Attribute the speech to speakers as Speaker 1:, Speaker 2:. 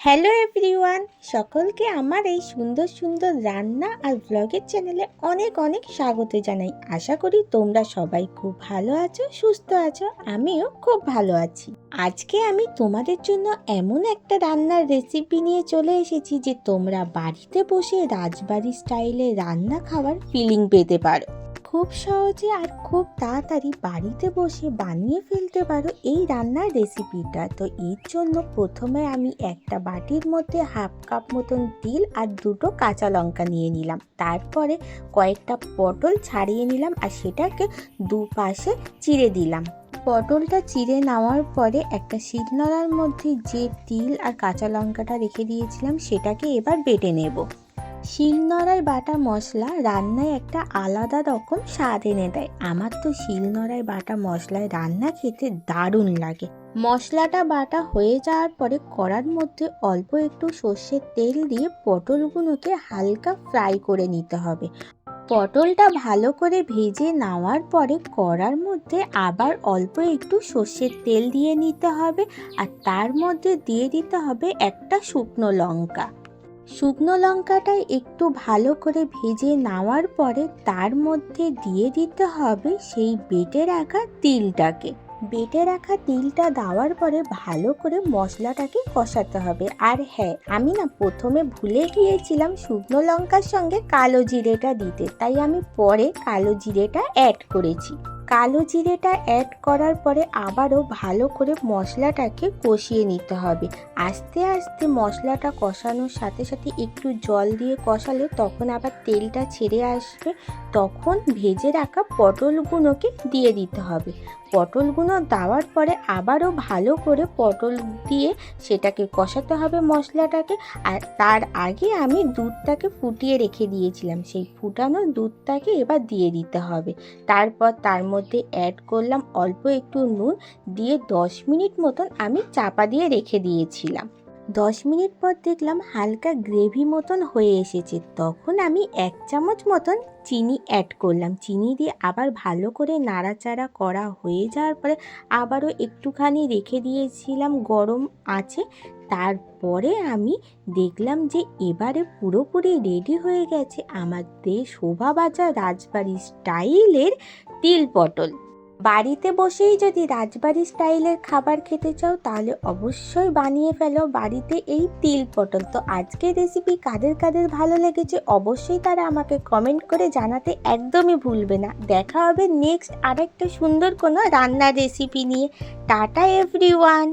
Speaker 1: Hello everyone সকলকে আমার এই সুন্দর সুন্দর রান্না আর ব্লগের চ্যানেলে অনেক অনেক স্বাগত জানাই। আশা করি তোমরা সবাই খুব ভালো আছো, সুস্থ আছো, আমিও খুব ভালো আছি। আজকে আমি তোমাদের জন্য এমন একটা রান্নার রেসিপি নিয়ে চলে এসেছি যে তোমরা বাড়িতে বসে রাজবাড়ি স্টাইলে রান্না খাওয়ার ফিলিং পেতে পারো। খুব সহজে আর খুব তাড়াতাড়ি বাড়িতে বসে বানিয়ে ফেলতে পারো এই রান্নার রেসিপিটা তো এর জন্য প্রথমে আমি একটা বাটির মধ্যে হাফ কাপ মতন তিল আর দুটো কাঁচা লঙ্কা নিয়ে নিলাম। তারপরে কয়েকটা পটল ছাড়িয়ে নিলাম আর সেটাকে দুপাশে চিড়ে দিলাম। পটলটা চিড়ে নেওয়ার পরে একটা শিলনোড়ার মধ্যে যে তিল আর কাঁচা লঙ্কাটা রেখে দিয়েছিলাম সেটাকে এবার বেটে নেব। শিলনোড়ায় বাটা মশলা রান্নায় একটা আলাদা রকম স্বাদ এনে দেয়। আমার তো শিলনোড়ায় বাটা মশলায় রান্না খেতে দারুণ লাগে। মশলাটা বাটা হয়ে যাওয়ার পরে কড়ার মধ্যে অল্প একটু সর্ষের তেল দিয়ে পটলগুলোকে হালকা ফ্রাই করে নিতে হবে। পটলটা ভালো করে ভেজে নেওয়ার পরে কড়ার মধ্যে আবার অল্প একটু সর্ষের তেল দিয়ে নিতে হবে। আর তার মধ্যে দিয়ে দিতে হবে একটা শুকনো লঙ্কা। শুকনো লঙ্কাটা একটু ভালো করে ভেজে নেওয়ার পরে তার মধ্যে দিয়ে দিতে হবে সেই বেটে রাখা তিলটাকে। বেটে রাখা তিলটা দেওয়ার পরে ভালো করে মশলাটাকে কষাতে হবে। আর হ্যাঁ আমি না প্রথমে ভুলে গিয়েছিলাম শুকনো লঙ্কার সঙ্গে কালো জিরেটা দিতে, তাই আমি পরে কালো জিরেটা অ্যাড করেছি। কালো জিরেটা অ্যাড করার পরে আবারও ভালো করে মশলাটাকে কষিয়ে নিতে হবে। আস্তে আস্তে মশলাটা কষানোর সাথে সাথে একটু জল দিয়ে কষালে তখন আবার তেলটা ছেড়ে আসবে, তখন ভেজে রাখা পটলগুলোকে দিয়ে দিতে হবে। পটলগুলো দেওয়ার পরে আবারও ভালো করে পটল দিয়ে সেটাকে কষাতে হবে মশলাটাকে। আর তার আগে আমি দুধটাকে ফুটিয়ে রেখে দিয়েছিলাম। সেই ফুটানো দুধটাকে এবার দিয়ে দিতে হবে। তারপর তার মধ্যে অ্যাড করলাম অল্প একটু নুন। দিয়ে দশ মিনিট মতন আমি চাপা দিয়ে রেখে দিয়েছিলাম। দশ মিনিট পর দেখলাম হালকা গ্রেভি মতন হয়ে এসেছে। তখন আমি এক চামচ মতন চিনি অ্যাড করলাম। চিনি দিয়ে আবার ভালো করে নাড়াচাড়া করা হয়ে যাওয়ার পরে আবারও একটুখানি রেখে দিয়েছিলাম গরম আছে। তারপরে আমি দেখলাম যে এবারে পুরোপুরি রেডি হয়ে গেছে। আমাদের শোভাবাজার রাজবাড়ি স্টাইলের তিল পটল। বাড়িতে বসেই যদি রাজবাড়ি স্টাইলের খাবার খেতে চাও, তাহলে অবশ্যই বানিয়ে ফেলো বাড়িতে এই তিল পটল। তো আজকের রেসিপি কাদের কাদের ভালো লেগেছে অবশ্যই তারা আমাকে কমেন্ট করে জানাতে একদমই ভুলবে না। দেখা হবে নেক্সট আরেকটা সুন্দর কোনো রান্নার রেসিপি নিয়ে। Tata everyone